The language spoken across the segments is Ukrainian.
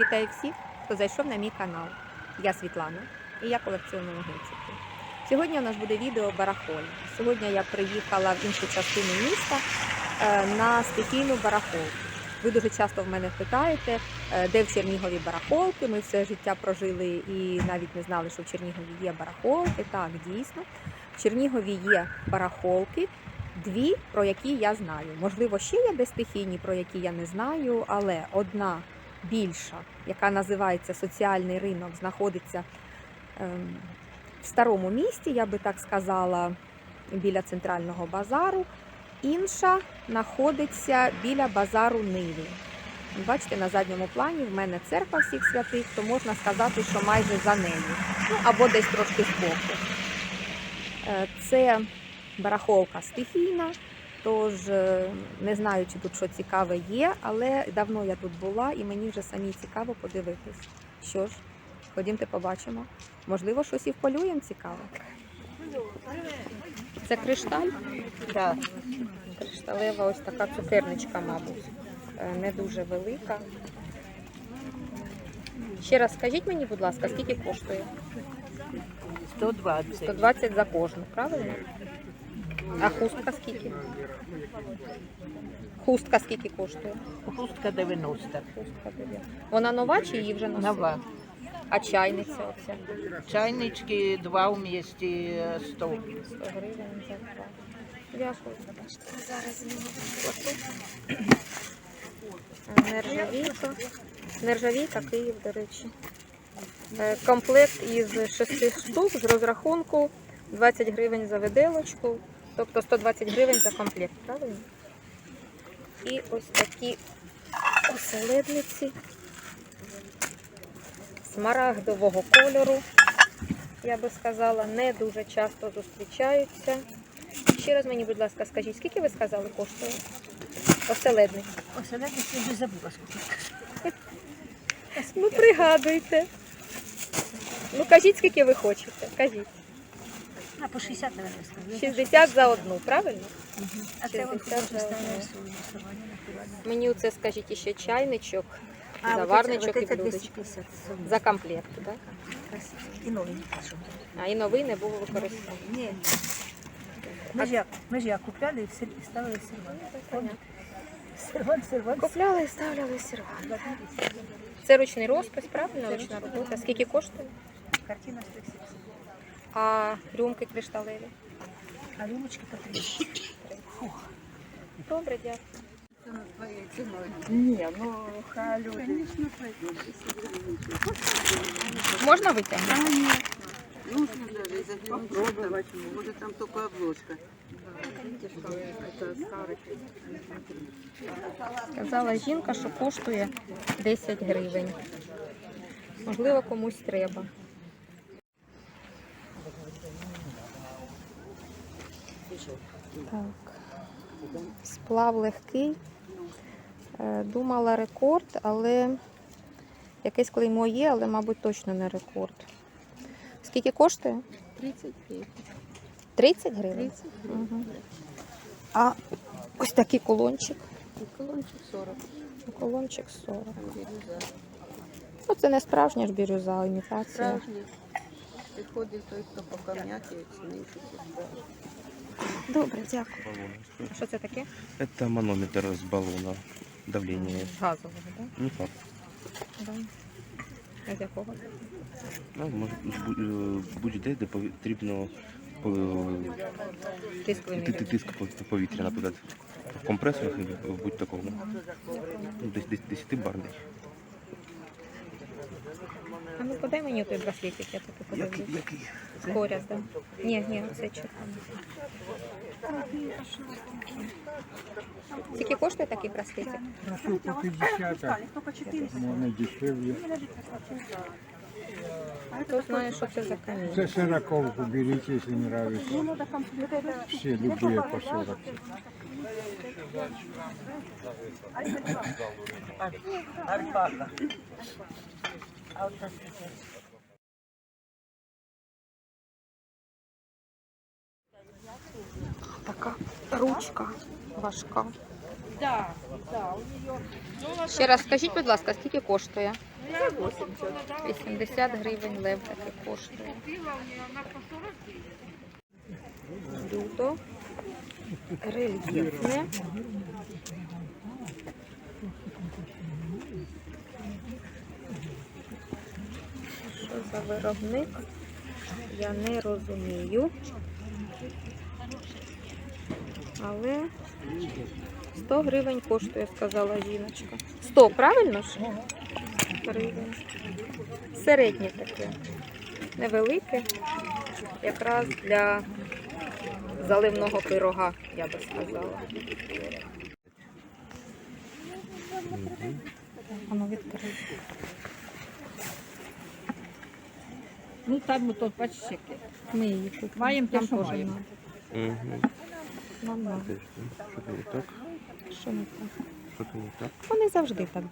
Вітаю всіх, хто зайшов на мій канал. Я Світлана і я колекціоную гинцики. Сьогодні у нас буде відео барахоль. Сьогодні я приїхала в іншу частину міста е, на стихійну барахолку. Ви дуже часто в мене питаєте, е, де в Чернігові барахолки. Ми все життя прожили і навіть не знали, що в Чернігові є барахолки. Так, дійсно. В Чернігові є барахолки, дві, про які я знаю. Можливо, ще є десь стихійні, про які я не знаю, але одна більша, яка називається соціальний ринок, знаходиться ем, в старому місті, я би так сказала, біля центрального базару. Інша знаходиться біля базару Ниви. Бачите, на задньому плані в мене церква всіх святих, то можна сказати, що майже за нею, ну або десь трошки збоку. Е, Це барахолка стихійна, тож е, не знаю, чи тут що цікаве є, але давно я тут була і мені вже самі цікаво подивитись. Що ж, ходімте побачимо. Можливо, щось і вполюємо цікаве. Це кришталь? Так. Кришталева ось така цукерничка, мабуть. Е, Не дуже велика. Ще раз скажіть мені, будь ласка, скільки коштує? 120. 120 за кожну, правильно? А хустка скільки? Хустка скільки коштує? Хустка 90. Хустка дев'я- Вона нова чи її вже носили? Нова. А чайниця оця? Чайнички два вместе 100. 100 гривень за два. Дякую. Зараз Нержавійка. Нержавійка Київ, до речі. Е, Комплект із 6 штук з розрахунку 20 гривень за виделочку, тобто 120 гривень за комплект, правильно? І ось такі оселедниці смарагдового кольору, я би сказала, не дуже часто зустрічаються. Ще раз мені, будь ласка, скажіть, скільки ви сказали коштує? Оселедник. Оселедниці вже забула скільки. Ну, пригадуйте. Ну, кажіть, скільки ви хочете. Кажіть. А по 60, наверное, скажу. 60 за одну, правильно? А це вон 60 художник за ставляє одну. свою рисування натуральну. Мені оце скажіть ще чайничок, А, заварничок вот і это- вот это блюдечко. 250. За комплект, так? Красиво. І новенькі. що. А і новий не був використаний. Ні. Ми ж як, ми ж як купляли і все- і ставили сервант. Сервант, сервант. Купляли і ставляли сервант. Це ручний розпис, правильно? Ручна робота. Скільки коштує? Картина 170. А рюмки кришталеві? А рюмочки по 30. Добре, дякую. Ні, ну хай люди. Можна витягнути? А, ні. Нужно даже заглянуть, попробовать. Может там только обложка. Сказала жінка, що коштує 10 гривень. Можливо, комусь треба. Так. Сплав легкий. Е, Думала рекорд, але якесь клеймо є, але, мабуть, точно не рекорд. Скільки коштує? 35. 30 гривень? Угу. А ось такий колончик. Колончик 40. Колончик 40. Бірюза. Ну, це не справжня ж бірюза, а імітація. Справжня. Приходить той, хто по камняті, оцінив, що це справжня. Добре, дякую. баллона. Що це таке? Это манометр с баллона давления. З газового, так? Не факт. Да? А з якого? Ну, може, бу- е, будь-де, де потрібно е, Тиск ти- ти- вимірювання. тиск пов- повітря, наприклад, в компресорах і в будь-такому. Ну, десь десь 10 барний. А ну подай мені той браслетик, я таки подивлюсь. Який? Скоряз, да? Ні, ні, це червоний. Скільки коштує такий браслетик? Прошу по 50, вони дешевле. Хто знає, що це за камінь? Це сороковку берите, если нравится. Все любые по 40. Альпака. Така ручка важка. Ще раз скажіть, будь ласка, скільки коштує? 80 гривень лев таке коштує. Блюдо. Рельєфне. Що за виробник? Я не розумію. Але 100 гривень коштує, сказала жіночка. 100, правильно ж? Гривень. Середнє таке. Невелике. Якраз для заливного пирога, я би сказала. Воно відкрите. Ну там. Ми її купимо. Маємо те, Нам що теж маємо. Угу. Нам надо. Що то не так? Що не так? Що то не так? Вони завжди так.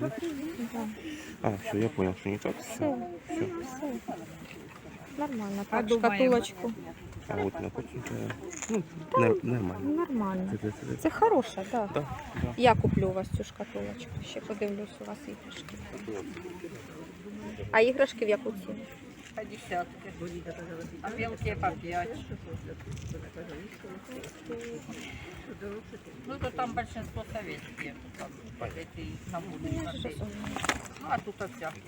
Да. А, все, я понял, що не так. Все, Все. все. Нормально. Так, Подумаємо. шкатулочку. А от на потім. Ну, не- нормально. Нормально. Це, це, це, це. Це хороша, так. Да. Да, да. Я куплю у вас цю шкатулочку. Ще подивлюсь у вас іграшки. А іграшки в яку ціну? По десятке. А мелкие по пять. Ну, то там большинство советские. Там, эти. Ну, а тут всякие.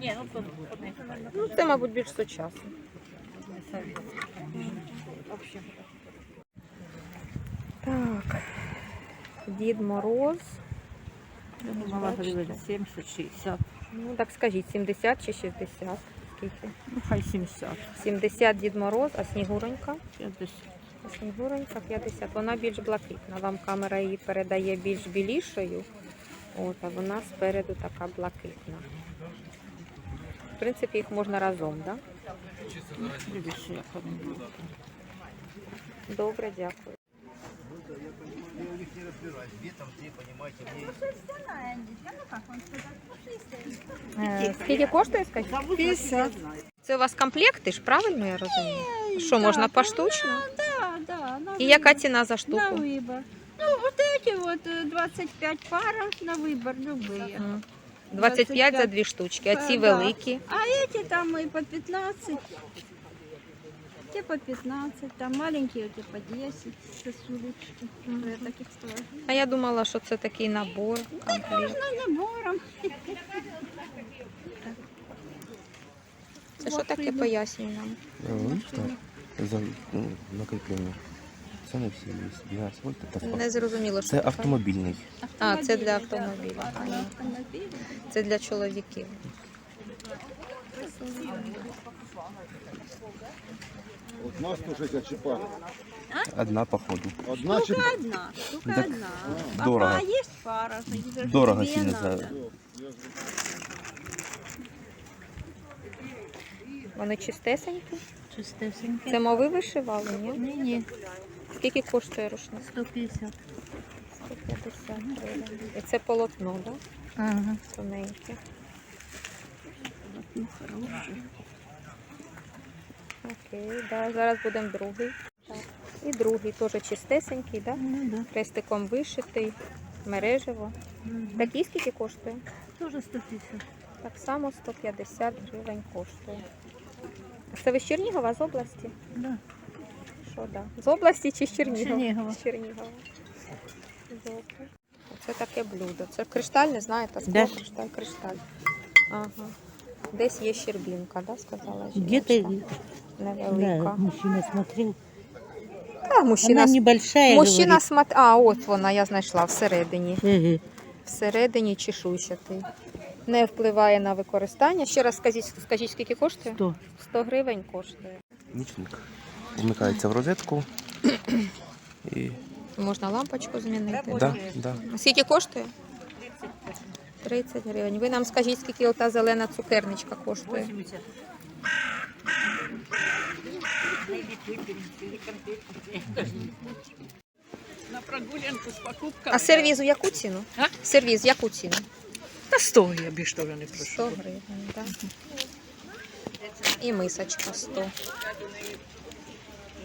Не, ну тут Ну, це, мабуть, більш сучасно. Так. Дід Мороз. я думала, говорили 70-60. Ну, так скажіть, 70 чи 60? Скільки? Ну, хай 70. 70 Дід Мороз, а Снігуронька? 50. А Снігуронька 50. Вона більш блакитна. Вам камера її передає більш білішою. От, а вона спереду така блакитна. В принципі, їх можна разом, так? Видишь, як вони будуть. Да? Добре, дякую. Е, Скільки коштує, скажіть? 50. Це у вас комплекти ж, правильно я розумію? Що, можна поштучно? Да, да, на І яка ціна за на штуку? выбор. Ну, вот эти вот э, 25 пара на выбор любые. Мгм. 25 за дві штучки, а ці Е, да. великі. А эти там и по 15. Те по 15, там маленькие эти по 10 сосулечки. Я таких. А я думала, що це такий набор, комплект. Ну, набором. Це що таке пояснює нам? Ну. За ну, накріплення. Це не всі. Для асфальту та. Не зрозуміло, що Це автомобільний. А, це для да. Це для чоловіків. Одна 160 чи пара? Одна, походу. Одна чи Только одна, только Так одна. дорого. А есть пара. значит, даже Дорого две сильно надо. за. Вони чистесенькі. Чистесенькі. Це мови вишивали, ні? Ні, ні, Скільки коштує рушник? 150. 150 гривень. І це полотно, так? Да? Ага. Тоненьке. Окей, да. зараз будемо другий. Так. І другий теж чистесенький, да? Ну да. хрестиком вишитий, мережево. Такий скільки коштує? Тоже 150. Так само 150 гривень коштує. Це ви з Чернігова з області? Да. Що, да? З області чи з Чернігова? Чернігова. З Чернігова. Добре. Це таке блюдо. Це кришталь, не знаєте, скло, Да. кришталь, кришталь. Ага. Десь є щербінка, да, сказала Где-то жіночка? Невелика. да, мужчина смотрел. А, мужчина, Она небольшая, мужчина говорит. смат... А, от вона, я знайшла всередині. Мгм. Всередині чешуйчатий. Не впливає на використання. Ще раз скажіть, скажіть скільки коштує? Сто. 100 гривень коштує. Нічник. Вмикається в розетку. І Можна лампочку змінити. да, да. Скільки коштує? 30 гривень. Ви нам скажіть, скільки ота зелена цукерничка коштує. 80. На прогулянку з покупками. А сервізу яку ціну? А? Сервіз яку ціну? Та 100 я більш теж не прошу. 100 гривень, так. І мисочка 100.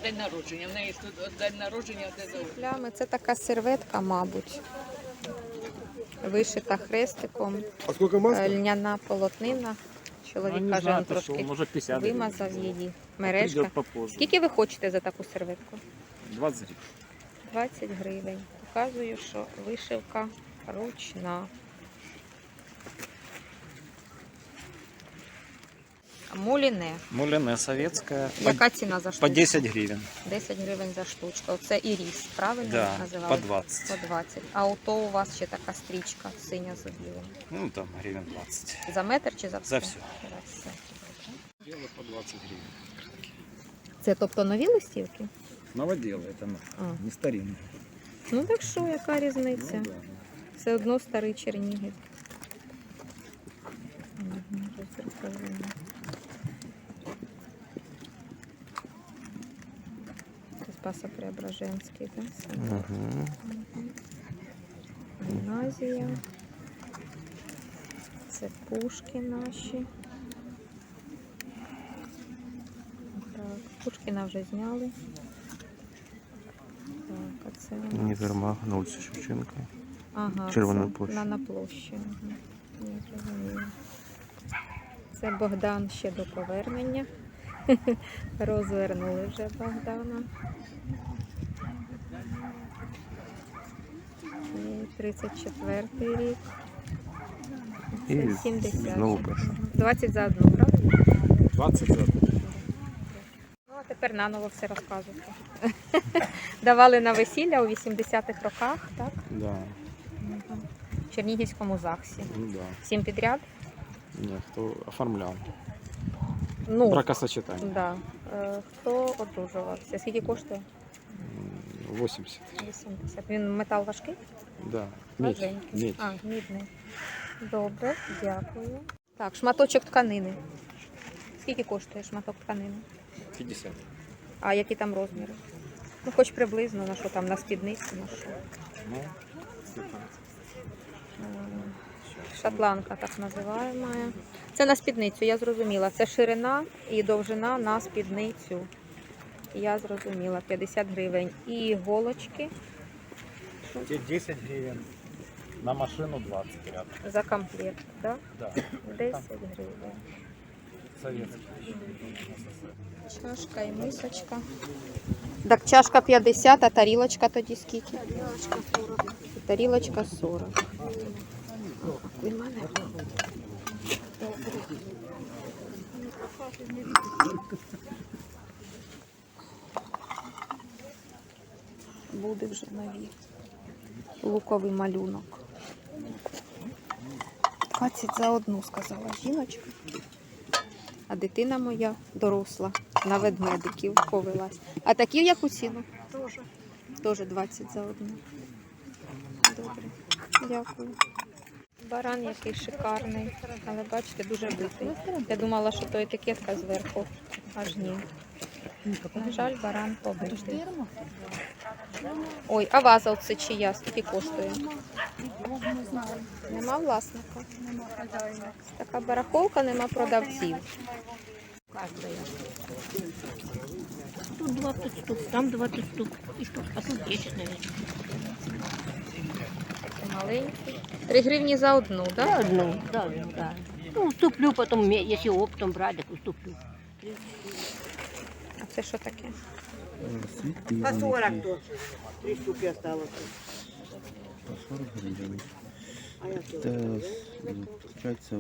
День народження. В неї тут день народження, де за Плями. Це така серветка, мабуть. Вишита хрестиком. А сколько Е, Льняна полотнина. Чоловік каже, він трошки може 50 вимазав її. Мережка. Попозже. Скільки ви хочете за таку серветку? 20 20 гривень. Показую, що вишивка ручна. Муліне. Муляне советская. Яка ціна за штучку? по 10 гривен. 10 гривень за штучку. Оце і ріс, правильно Да, називали? по 20. По 20. А ото у вас ще така стрічка синя з білим. Ну, там гривен 20. За метр чи за все? За все. За все. Дело по 20 гривен. Це тобто нові листівки? Новодело, это А. не старинное. Ну так що, яка різниця? Все одно старий Чернігів. Мгм, роздруковано. Це Спаса Преображенський, так? Саме. Гімназія. Це пушки наші. Так, Пушкіна вже зняли. Так, а це у нас... Універмаг на вулиці Шевченка. Ага, Червона це площа. На, на площі. Ага. Я зрозуміла. Це Богдан ще до повернення. Розвернули вже Богдана. І 34 рік. І 70. знову перша. 20 за одну, правильно? 20 за Ну, а тепер наново все розказуйте. Давали на весілля у 80-х роках, так? Да, В Чернігівському ЗАГСі. ну да. Всім підряд? Нет, кто оформлял. Ну, Бракосочетание. да. Е, Хто одружувався? Скільки коштує? М, 80. 80. Він метал важкий? Да. Медь. Важенький. Медь. А, мідний. Добре, дякую. Так, шматочок тканини. Скільки коштує шматок тканини? 50. А які там розміри? Ну, хоч приблизно, на що там, на спідницю, на що. Ну, Шотландка так називаємо. Це на спідницю, я зрозуміла. Це ширина і довжина на спідницю. Я зрозуміла, 50 гривень. І іголочки те 10 гривен. На машину 20 рядом. за комплект, так? Да. 10 гривень. Чашка і мисочка. Так, чашка 50, а тарілочка тоді скільки? Тарілочка 40. Ви мене. Буде вже нові. Луковий малюнок. 20 за одну, сказала жіночка. А дитина моя доросла на ведмедиків повелась. А такі в яку ціну? Теж. Теж 20 за одну. Добре. Дякую. Баран який шикарний, але бачите, дуже битий. Я думала, що то етикетка зверху. Аж ні. На жаль, баран побитий. Ой, а ваза оце чия? Скільки коштує? Нема власника. Така барахолка, нема продавців. Тут 20 штук, там 20 штук. Что? А тут 10, наверное. Маленький. Три гривні за одну, так? Да? одну, да, да. Ну, уступлю потом, если оптом брать, так уступлю. А це що таке? По 40 то. Три штуки осталось. По 40 гривень. А я что? Це виходить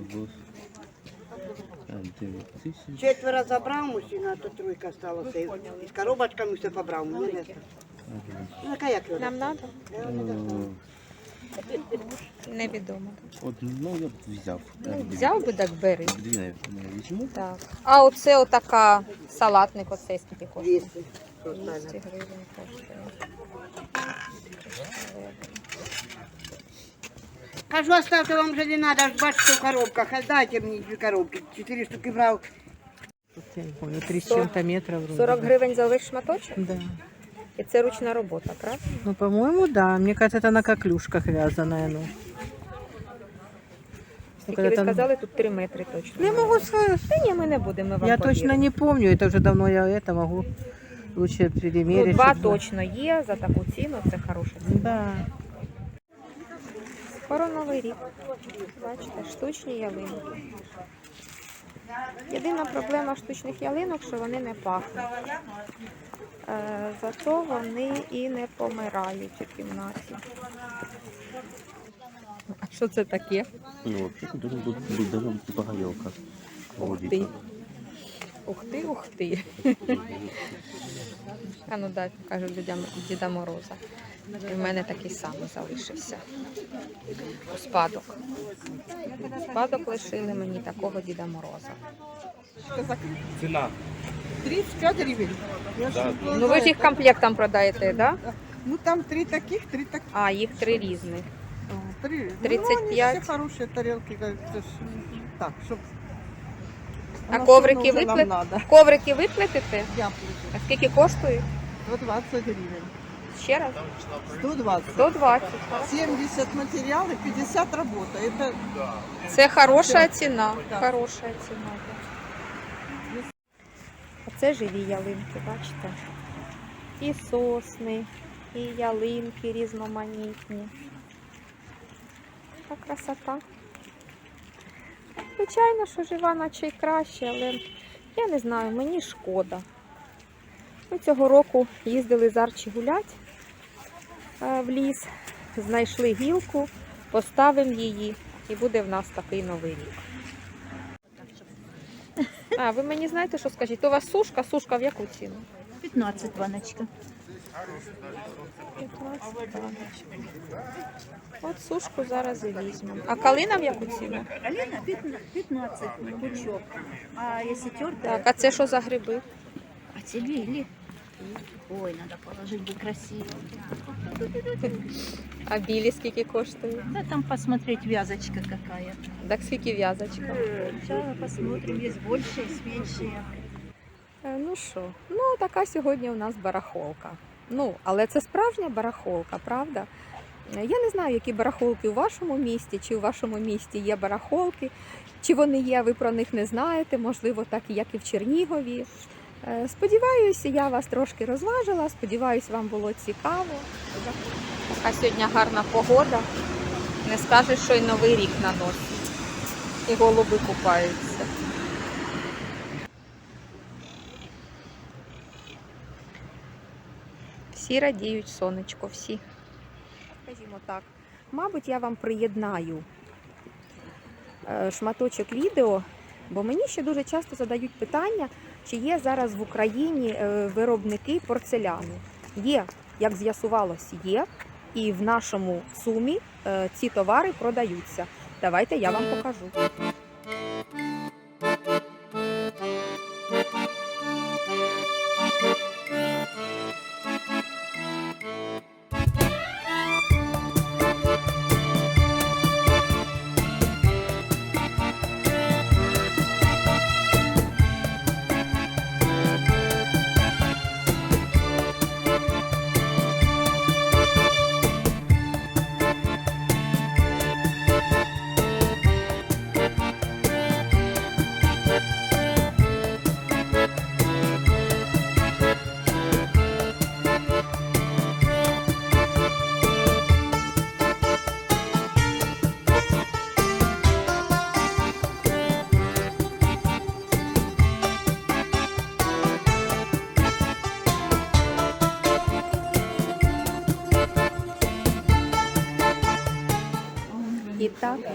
в 9 тисяч. Четверо забрав мужчина, а то тройка осталась. І з коробочками все побрав. Мені Ну, яка як? Нам треба? Невідомо. Одну я б взяв. Ну, взяв би, так бери. Дві не візьму. Так. А оце отака салатник, оцей скільки коштує? 200. 200 гривень коштує. Кажу, оставьте вам вже не надо, аж бачите в коробках. А дайте мені дві коробки. Чотири штуки брав. Я не помню, 3 с чем-то метра вроде. 40 гривень за весь шматочок? Да. І це ручна робота, правда? Ну, по-моему, да. Мне кажется, это на коклюшках вязаная, ну. Скільки ви когда-то- сказали, тут 3 метри точно. Я могу сказать. Та ні, ми не будемо ми вам Я точно повіримо. не помню, это уже давно я это могу лучше Ну, перемерить. два чтобы- точно є за таку ціну, це хороша ціна. Да. Скоро новий рік. Бачите, штучні ялинки. Єдина проблема штучних ялинок, що вони не пахнуть. Е, зато вони і не помирають у кімнаті. А що це таке? Ну, вообще должен бути, бути типа горілка. Ух ти. Ух ти, ух ти. А ну дай покажу людям Діда Мороза. І в мене такий самий залишився. У спадок. У спадок лишили мені такого Діда Мороза. Ціна. 35 гривен. Я Ну ви ж їх комплектом продаєте, так? Да? Ну там три таких, три таких. А, їх три різних О, Три. Ну, 35. они все хорошие тарелки. как это ж, Так, чтоб... А Оно коврики всё равно уже нам выплет- надо. Коврики ви плетете? Я плачу. А скільки коштують? 120 гривен. Ще раз? 120. 120. 70 материал и 50 работа. Это Це хороша ціна. Так. Хороша ціна. Оце живі ялинки, бачите? І сосни, і ялинки різноманітні. Така красота. Звичайно, що жива наче й краще, але я не знаю, мені шкода. Ми цього року їздили з Арчі гулять е, в ліс, знайшли гілку, поставимо її і буде в нас такий новий рік. А, ви мені знаєте, що скажіть? То у вас сушка, сушка в яку ціну? 15 баночка. 15 баночок. От сушку зараз і візьмемо. А калина в яку ціну? Алина 15 пучок. А если тертая, Так, а це що за гриби? а те лили. Ой, надо положить бы красиво. А білі скільки коштують? Да там посмотреть вязочка какая. Так скільки в'язочка? Сейчас посмотрим, есть больше, есть меньше. Е, Ну що, ну така сьогодні у нас барахолка. Ну, але це справжня барахолка, правда? Я не знаю, які барахолки у вашому місті, чи у вашому місті є барахолки, чи вони є, ви про них не знаєте, можливо, так як і в Чернігові. Е, Сподіваюся, я вас трошки розважила. Сподіваюсь, вам було цікаво. Така сьогодні гарна погода. Не скажеш, що й новий рік на носі. І голуби купаються. Всі радіють сонечко, всі. Скажімо так, мабуть, я вам приєднаю е, шматочок відео, бо мені ще дуже часто задають питання, чи є зараз в Україні е, виробники порцеляну. Є, як з'ясувалось, є. І в нашому сумі е, ці товари продаються. Давайте я вам покажу.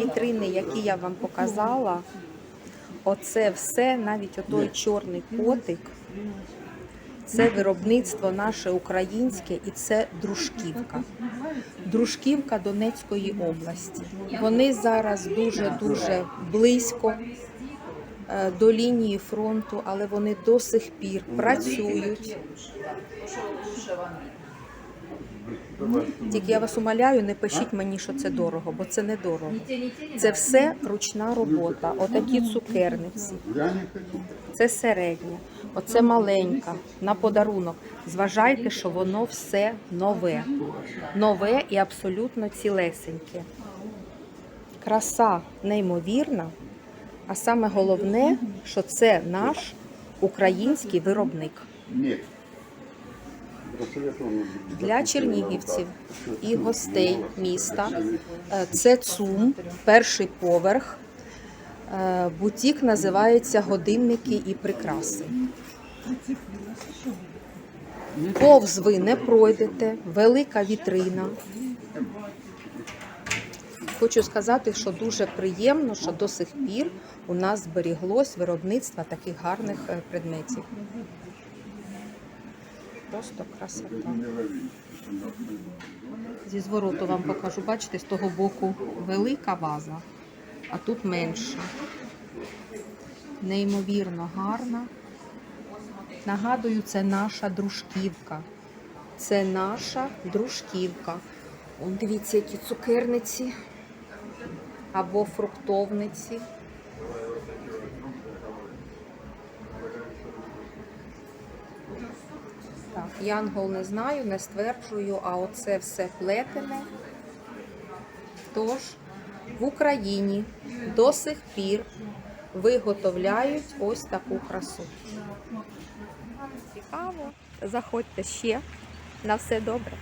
І вітрини, які я вам показала, оце все, навіть отой чорний котик, це виробництво наше українське і це дружківка. Дружківка Донецької області. Вони зараз дуже-дуже близько е, до лінії фронту, але вони до сих пір працюють. Тільки я вас умоляю, не пишіть мені, що це дорого, бо це не дорого. Це все ручна робота. Отакі цукерниці. Це середня, оце маленька на подарунок. Зважайте, що воно все нове. Нове і абсолютно цілесеньке. Краса неймовірна, а саме головне, що це наш український виробник. Для чернігівців і гостей міста е, це ЦУМ, перший поверх. Е, Бутік називається Годинники і прикраси. Повз ви не пройдете, велика вітрина. Хочу сказати, що дуже приємно, що до сих пір у нас зберіглось виробництво таких гарних е, предметів. Просто красота. Зі звороту вам покажу. Бачите, з того боку велика ваза, а тут менша. Неймовірно гарна. Нагадую, це наша дружківка. Це наша дружківка. Дивіться, які цукерниці або фруктовниці. Янгол не знаю, не стверджую, а оце все плетене. Тож в Україні до сих пір виготовляють ось таку красу. Цікаво, заходьте ще. На все добре.